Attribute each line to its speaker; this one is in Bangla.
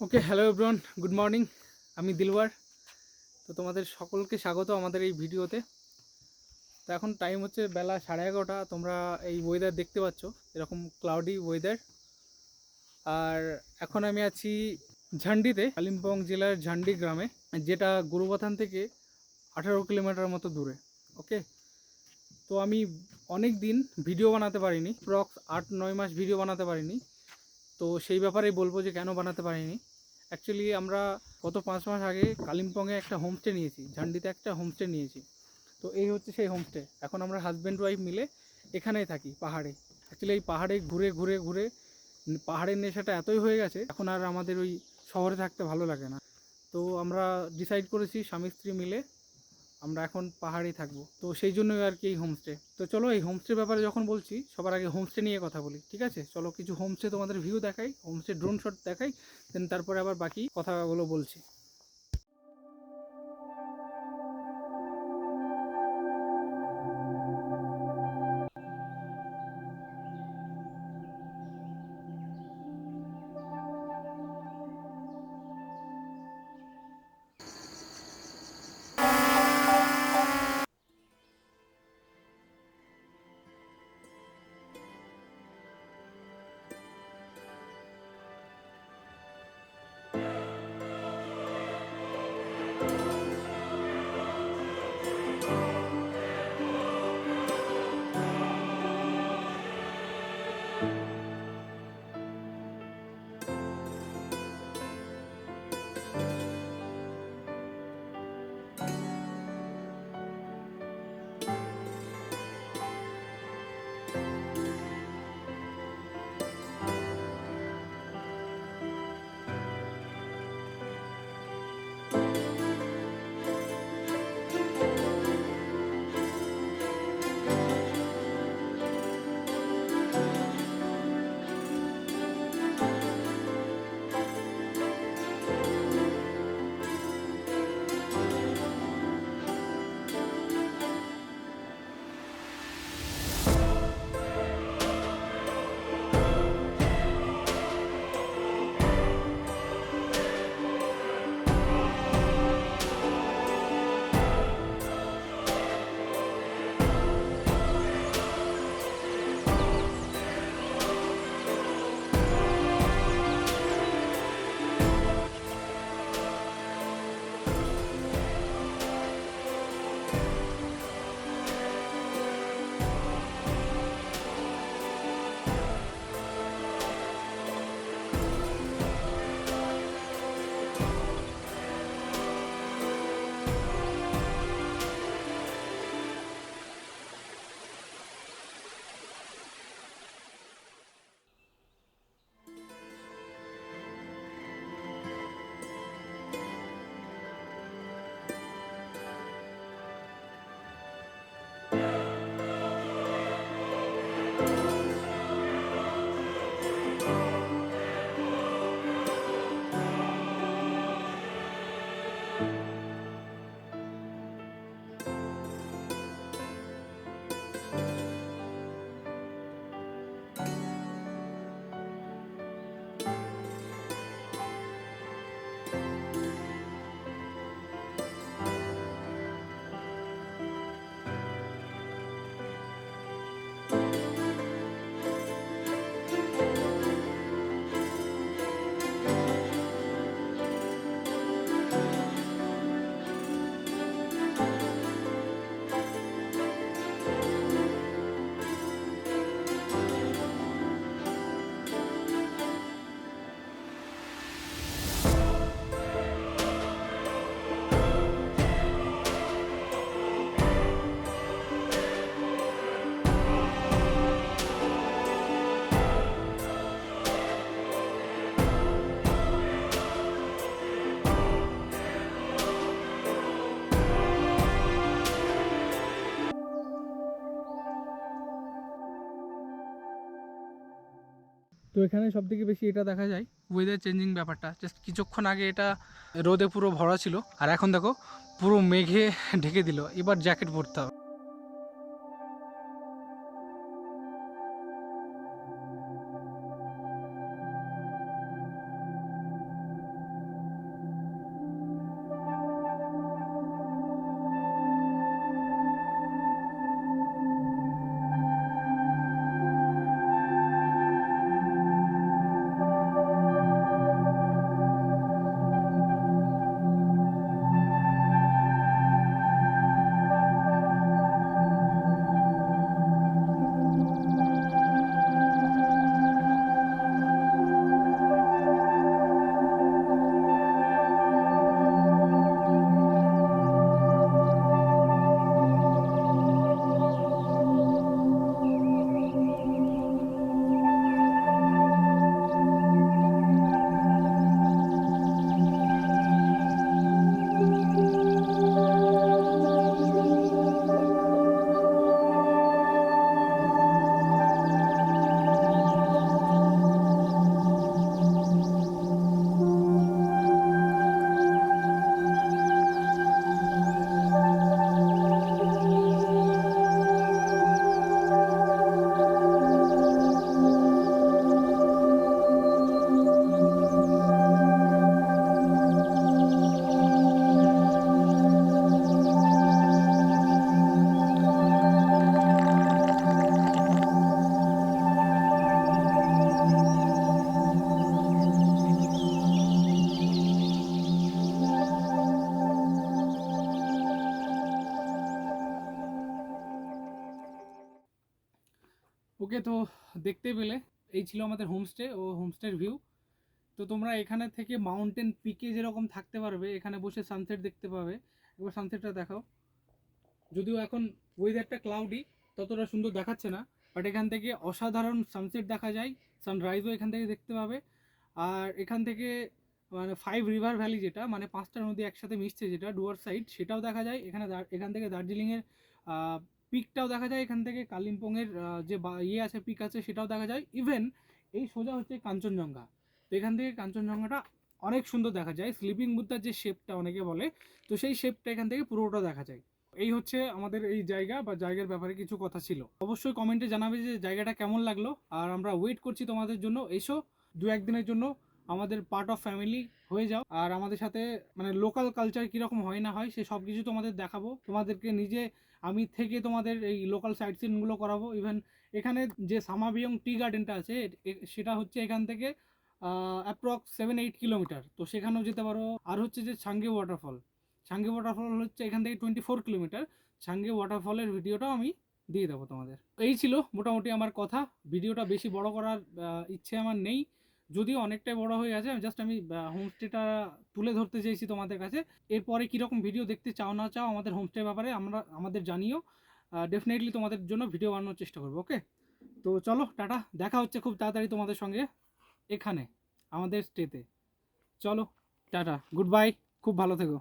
Speaker 1: Okay hello everyone good morning আমি দিলওয়ার। তো তোমাদের সকলকে স্বাগত আমাদের এই ভিডিওতে। তো এখন টাইম হচ্ছে বেলা সাড়ে এগারোটা। তোমরা এই ওয়েদার দেখতে পাচ্ছ, এরকম ক্লাউডি ওয়েদার আর এখন আমি আছি ঝান্ডিতে, কালিম্পং জেলার ঝান্ডি গ্রামে, যেটা গুরুবাথান থেকে আঠারো কিলোমিটার মতো দূরে। ওকে তো আমি অনেক দিন ভিডিও বানাতে পারিনি। প্রক্স আট নয় মাস ভিডিও বানাতে পারিনি। তো সেই ব্যাপারেই বলব যে কেন বানাতে পারিনি। অ্যাকচুয়ালি আমরা গত পাঁচ মাস আগে কালিম্পংয়ে একটা হোমস্টে নিয়েছি ঝান্ডিতে একটা হোমস্টে নিয়েছি। তো এই হচ্ছে সেই হোমস্টে এখন আমরা হাজব্যান্ড ওয়াইফ মিলে এখানেই থাকি, পাহাড়ে। অ্যাকচুয়ালি এই পাহাড়ে ঘুরে ঘুরে ঘুরে পাহাড়ের নেশাটা এতই হয়ে গেছে, এখন আর আমাদের ওই শহরে থাকতে ভালো লাগে না। তো আমরা ডিসাইড করেছি স্বামী স্ত্রী মিলে আমরা এখন পাহাড়েই থাকব। তো সেই জন্যই আর কি এই হোমস্টে তো চলো এই হোমস্টের ব্যাপারে যখন বলছি, সবার আগে হোমস্টে নিয়ে কথা বলি, ঠিক আছে? চলো কিছু হোমস্টে তোমাদের ভিউ দেখাই হোমস্টে ড্রোন শট দেখাই দেন তারপরে আবার বাকি কথাগুলো বলছি। তো এখানে সব থেকে বেশি এটা দেখা যায় ওয়েদার চেঞ্জিং ব্যাপারটা। জাস্ট কিছুক্ষণ আগে এটা রোদে পুরো ভরা ছিল, আর এখন দেখো পুরো মেঘে ঢেকে দিল, এবার জ্যাকেট পরতে হবে। ওকে তো দেখতে পেলে। এই ছিল আমাদের হোমস্টে ও হোমস্টের ভিউ তো তোমরা এখানে থেকে মাউন্টেন পিকে যেরকম থাকতে পারবে, এখানে বসে সানসেট দেখতে পাবে। এবার সানসেটটা দেখাও। যদিও এখন ওয়েদারটা ক্লাউডি ততটা সুন্দর দেখাচ্ছে না। বাট এখান থেকে অসাধারণ সানসেট দেখা যায় সানরাইজও এখান থেকে দেখতে পাবে। আর এখান থেকে মানে ফাইভ রিভার ভ্যালি যেটা মানে পাঁচটা নদী একসাথে মিশছে যেটা ডুয়ার সাইড সেটাও দেখা যায়। এখানে এখান থেকে দার্জিলিংয়ের পিকটাও দেখা যায় এখান থেকে, কালিম্পংয়ের যে ইয়ে আছে, পিক আছে, সেটাও দেখা যায়। ইভেন এই সোজা হচ্ছে কাঞ্চনজঙ্ঘা। তো এখান থেকে কাঞ্চনজঙ্ঘাটা অনেক সুন্দর দেখা যায়। স্লিপিং বুদ্ধার যে শেপটা অনেকে বলে, তো সেই শেপটা এখান থেকে পুরোটা দেখা যায়। এই হচ্ছে আমাদের এই জায়গা বা জায়গার ব্যাপারে কিছু কথা ছিল। অবশ্যই কমেন্টে জানাবে যে জায়গাটা কেমন লাগল। আর আমরা ওয়েট করছি তোমাদের জন্য। এসো দু একদিনের জন্য আমাদের পার্ট অফ ফ্যামিলি হয়ে যাও। আর আমাদের সাথে মানে লোকাল কালচার কীরকম হয় না হয়, সে সব কিছু তোমাদের দেখাবো। তোমাদেরকে নিজে আমি থেকে তোমাদের এই লোকাল সাইট সিনগুলো করাবো। ইভেন এখানে যে সামাবিয়ং টি গার্ডেনটা আছে সেটা হচ্ছে এখান থেকে অ্যাপ্রক্স সেভেন এইট কিলোমিটার তো সেখানেও যেতে পারো। আর হচ্ছে যে ছাঙ্গে ওয়াটারফল ছাঙ্গে ওয়াটারফল হচ্ছে এখান থেকে টোয়েন্টি ফোর কিলোমিটার ছাঙ্গে ওয়াটারফলের ভিডিওটাও আমি দিয়ে দেবো তোমাদের। এই ছিল মোটামুটি আমার কথা। ভিডিওটা বেশি বড় করার ইচ্ছে আমার নেই। যদিও অনেকটাই বড় হয়ে গেছে জাস্ট আমি হোমস্টেটা তুলে ধরতে চেয়েছি তোমাদের কাছে। এরপরে কীরকম ভিডিও দেখতে চাও না চাও আমাদের হোমস্টের ব্যাপারে আমরা, আমাদের জানিও। ডেফিনেটলি তোমাদের জন্য ভিডিও বানানোর চেষ্টা করব ওকে তো চলো, টাটা। দেখা হচ্ছে খুব তাড়াতাড়ি তোমাদের সঙ্গে এখানে, আমাদের স্টেতে চলো, টাটা। গুড বাই খুব ভালো থেকো।